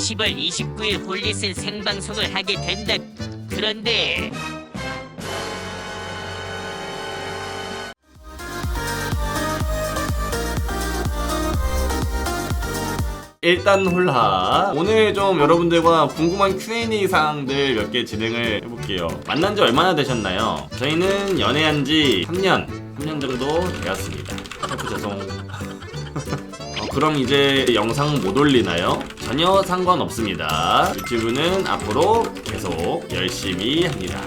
10월 29일 홀리슨 생방송을 하게 된다. 그런데 일단 홀라 오늘 좀 여러분들과 궁금한 Q&A 사항들 몇 개 진행을 해볼게요 만난 지 얼마나 되셨나요? 저희는 연애한 지 3년 3년 정도 되었습니다 아, 죄송 어, 그럼 이제 영상 못 올리나요? 전혀 상관없습니다 유튜브는 앞으로 계속 열심히 합니다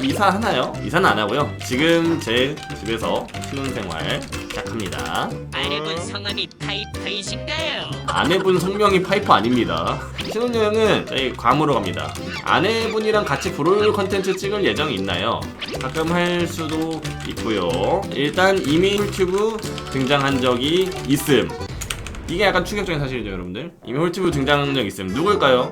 이사 하나요? 이사는 안 하고요 지금 제 집에서 신혼생활 시작합니다 아내분 성함이 파이퍼이신가요? 아내분 성명이 파이프 아닙니다. 신혼여행은 저희 괌으로 갑니다. 아내분이랑 같이 브롤 컨텐츠 찍을 예정이 있나요? 가끔 할 수도 있고요. 일단 이미 홀튜브 등장한 적이 있음. 이게 약간 충격적인 사실이죠, 여러분들. 이미 홀튜브 등장한 적 있음. 누굴까요?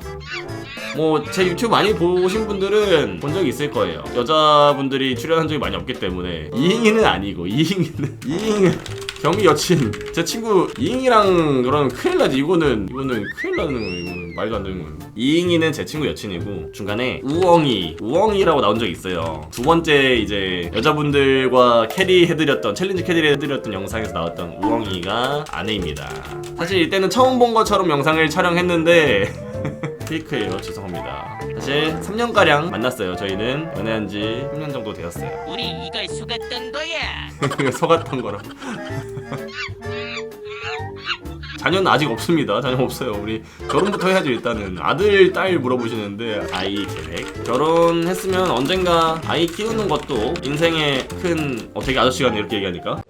뭐 제 유튜브 많이 보신 분들은 본 적이 있을 거예요. 여자분들이 출연한 적이 많이 없기 때문에 이잉이는 아니고 이잉이는 이잉은 경미 여친. 제 친구 이잉이랑 그러면 큰일 나지. 이거는 이거는 큰일 나는 거예요. 이거는 말도 안 되는 거예요. 이잉이는 제 친구 여친이고 중간에 우엉이 우엉이라고 나온 적이 있어요. 두 번째 이제 여자분들과 캐리 해드렸던 챌린지 캐리 해드렸던 영상에서 나왔던 우엉이가 아내입니다. 사실 이때는 처음 본 것처럼 영상을 촬영했는데 페이크예요. 죄송합니다. 사실 3년가량 만났어요. 저희는 연애한 지 3년 정도 되었어요. 우리 이걸 속았던 거야. 속았던 거라고. 자녀는 아직 없습니다. 자녀 없어요. 우리 결혼부터 해야지 일단은 아들 딸 물어보시는데 아이 계획 결혼했으면 언젠가 아이 키우는 것도 인생의 큰 어, 되게 아저씨 같네 이렇게 얘기하니까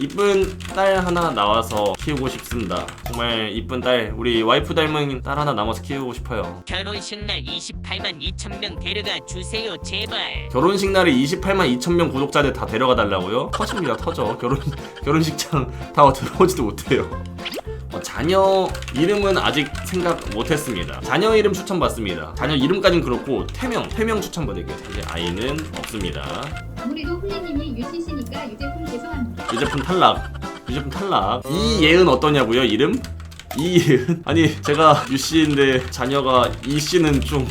이쁜 딸 하나 나와서 키우고 싶습니다. 정말 이쁜 딸 우리 와이프 닮은 딸 하나 남아서 키우고 싶어요. 결혼식 날 28만 2천 명 데려가 주세요 제발. 결혼식 날에 28만 2천 명 구독자들 다 데려가 달라고요? 터집니다 터져 결혼 결혼식장 다 들어오지도 못해요. 어, 자녀 이름은 아직 생각 못했습니다. 자녀 이름 추천 받습니다. 자녀 이름까진 그렇고 태명 태명 추천 받을게요. 이제 아이는 없습니다. 아무래도 훌리님이 유씨씨니까 유제품 죄송합니다. 유제품 탈락. 유제품 탈락. 이예은 어떠냐고요? 이름? 이예은? 아니 제가 유씨인데 자녀가 이씨는 좀.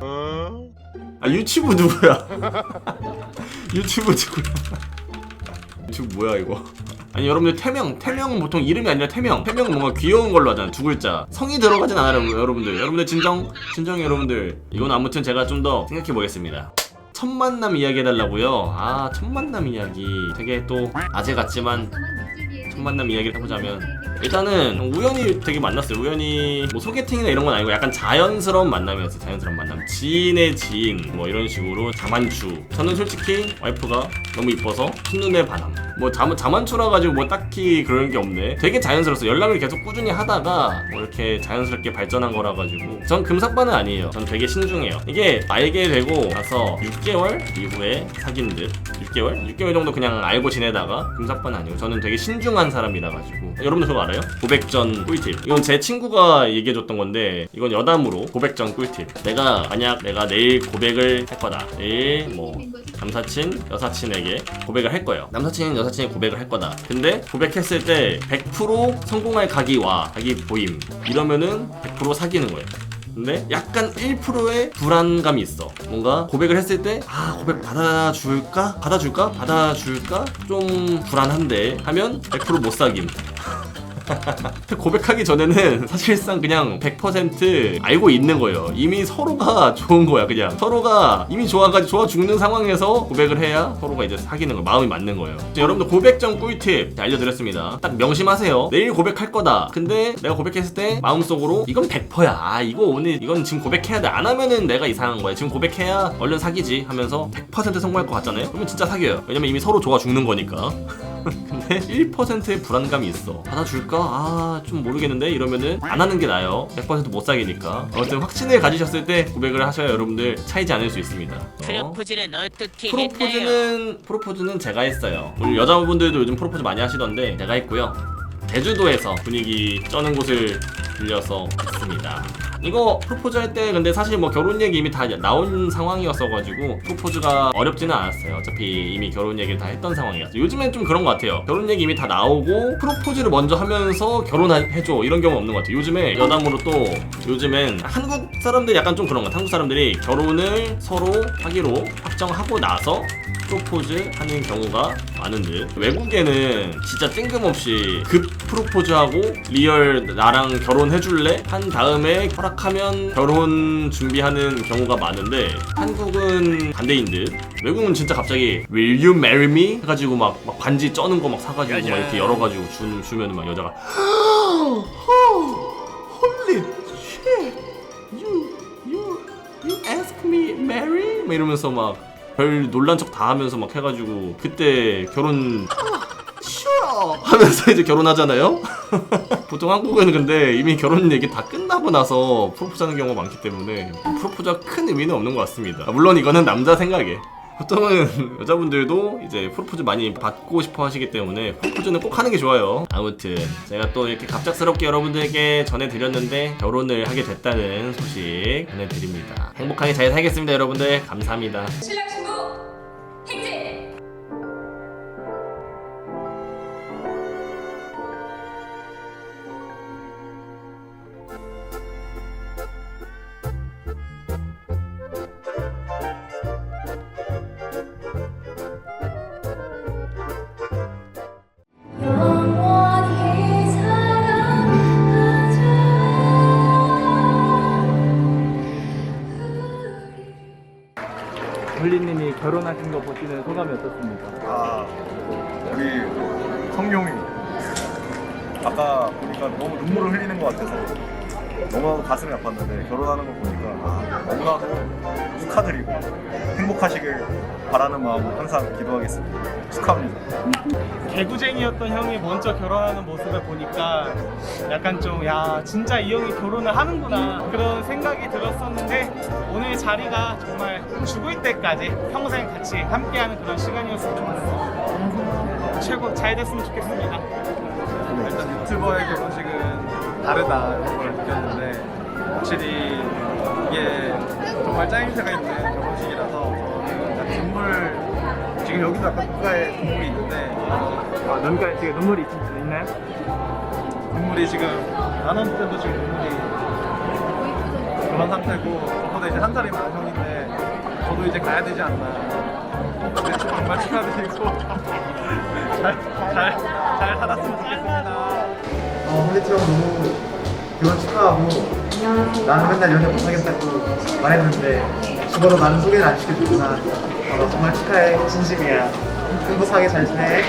아 유튜브 누구야? 유튜브 누구야? 유튜브 뭐야 이거? 아니 여러분들 태명 태명은 보통 이름이 아니라 태명 태명은 뭔가 귀여운 걸로 하잖아 두 글자 성이 들어가진 않아요 여러분들 여러분들 진정 진정 여러분들 이건 아무튼 제가 좀 더 생각해 보겠습니다 첫 만남 이야기 해달라고요? 아 첫 만남 이야기. 되게 또 아재 같지만 첫 만남 이야기를 해보자면 일단은 우연히 되게 만났어요. 우연히 뭐 소개팅이나 이런 건 아니고 약간 자연스러운 만남이었어요. 자연스러운 만남. 지인의 지인 뭐 이런 식으로 자만추. 저는 솔직히 와이프가 너무 이뻐서 첫눈에 반함. 뭐 자만 자만추라 가지고 뭐 딱히 그런 게 없네. 되게 자연스러웠어. 연락을 계속 꾸준히 하다가 뭐 이렇게 자연스럽게 발전한 거라 가지고 전 금삭반은 아니에요. 전 되게 신중해요. 이게 알게 되고 나서 6개월 이후에 사귄 듯 6개월? 6개월 정도 그냥 알고 지내다가 금삭반 아니고 저는 되게 신중한 사람이라 가지고 여러분들 그거 알아요? 고백 전 꿀팁. 이건 제 친구가 얘기해줬던 건데 이건 여담으로 고백 전 꿀팁. 내가 만약 내가 내일 고백을 할 거다. 내일 뭐 남사친, 여사친에게 고백을 할 거예요. 남사친, 여사친이 고백을 할 거다. 근데 고백했을 때 100% 성공할 각이 와, 각이 보임. 이러면은 100% 사귀는 거예요. 근데 약간 1%의 불안감이 있어. 뭔가 고백을 했을 때, 아, 고백 받아줄까? 받아줄까? 받아줄까? 좀 불안한데 하면 100%못 사김. 고백하기 전에는 사실상 그냥 100% 알고 있는 거예요. 이미 서로가 좋은 거야, 그냥. 서로가 이미 좋아가지고 좋아 죽는 상황에서 고백을 해야 서로가 이제 사귀는 거, 마음이 맞는 거예요. 여러분들 고백 전 꿀팁 알려드렸습니다. 딱 명심하세요. 내일 고백할 거다. 근데 내가 고백했을 때 마음속으로 이건 100%야. 아, 이거 오늘 이건 지금 고백해야 돼. 안 하면은 내가 이상한 거야. 지금 고백해야 얼른 사귀지 하면서 100% 성공할 것 같잖아요. 그러면 진짜 사귀어요. 왜냐면 이미 서로 좋아 죽는 거니까. 근데 1%의 불안감이 있어. 받아줄까? 아, 좀 모르겠는데? 이러면은 안 하는 게 나아요. 100%못 사귀니까. 아무튼 확신을 가지셨을 때 고백을 하셔야 여러분들 차이지 않을 수 있습니다. 어? 프로포즈는 어떻게? 프로포즈는 프로포즈는 제가 했어요. 우리 여자분들도 요즘 프로포즈 많이 하시던데 제가 했고요. 제주도에서 분위기 쩌는 곳을 빌려서 했습니다. 이거 프로포즈 할 때 근데 사실 뭐 결혼 얘기 이미 다 나온 상황이었어가지고 프로포즈가 어렵지는 않았어요. 어차피 이미 결혼 얘기를 다 했던 상황이었어요. 요즘엔 좀 그런 것 같아요. 결혼 얘기 이미 다 나오고 프로포즈를 먼저 하면서 결혼해줘 이런 경우 없는 것 같아요. 요즘에 여담으로 또 요즘엔 한국 사람들이 약간 좀 그런 것 같아요. 한국 사람들이 결혼을 서로 하기로 확정하고 나서 프로포즈 하는 경우가 많은 듯 외국에는 진짜 뜬금없이 급 프로포즈하고 리얼 나랑 결혼해줄래? 한 다음에 허락하면 결혼 준비하는 경우가 많은데 한국은 반대인 듯 외국은 진짜 갑자기 Will you marry me? 해가지고 막, 막 반지 쩌는 거 막 사가지고 막 이렇게 열어가지고 주, 주면 막 여자가 Holy shit You, you, you ask me marry? 막 이러면서 막 별 놀란 척 다 하면서 막 해가지고 그때 결혼 싫어 하면서 이제 결혼하잖아요. 보통 한국은 근데 이미 결혼 얘기 다 끝나고 나서 프로포즈하는 경우가 많기 때문에 프로포즈가 큰 의미는 없는 것 같습니다. 아, 물론 이거는 남자 생각에. 보통은 여자분들도 이제 프로포즈 많이 받고 싶어 하시기 때문에 프로포즈는 꼭 하는 게 좋아요. 아무튼 제가 또 이렇게 갑작스럽게 여러분들에게 전해드렸는데 결혼을 하게 됐다는 소식 전해드립니다. 행복하게 잘 살겠습니다, 여러분들. 감사합니다. 신랑 하신 거 보시는 소감이 어떻습니까? 아, 우리 성룡이 아까 보니까 너무 눈물을 흘리는 것 같아서 너무나도 가슴이 아팠는데 결혼하는 걸 보니까 아, 너무나도 축하드리고 행복하시길 바라는 마음으로 항상 기도하겠습니다. 축하합니다. 개구쟁이였던 형이 먼저 결혼하는 모습을 보니까 약간 좀 야 진짜 이 형이 결혼을 하는구나 그런 생각이 들었었는데 오늘 자리가 정말 죽을 때까지 평생 같이 함께하는 그런 시간이었으면 좋겠어요. 최고 잘 됐으면 좋겠습니다. 일단 유튜버의 결혼식은 다르다 이런 걸 느꼈는데 확실히 이게 정말 짜임새가 있는 결혼식이라서 저는 눈물 지금 여기도 약간 눈가에 눈물이 있는데 아, 눈가에 지금 눈물이 있, 있나요? 눈물이 지금 나눴을 때도 지금 눈물이 그런 상태고 저보다 이제 한 살이 많은 형인데 저도 이제 가야 되지 않나 근데 정말 축하드리고 잘, 잘, 잘 살았으면 좋겠습니다 어, 홀리티 형 너무 결혼 축하하고 나는 맨날 연애 못하겠다고 말했는데 죽어도 나는 소개를 안 시켜주구나. 어, 정말 축하해. 진심이야. 행복하게 잘 지내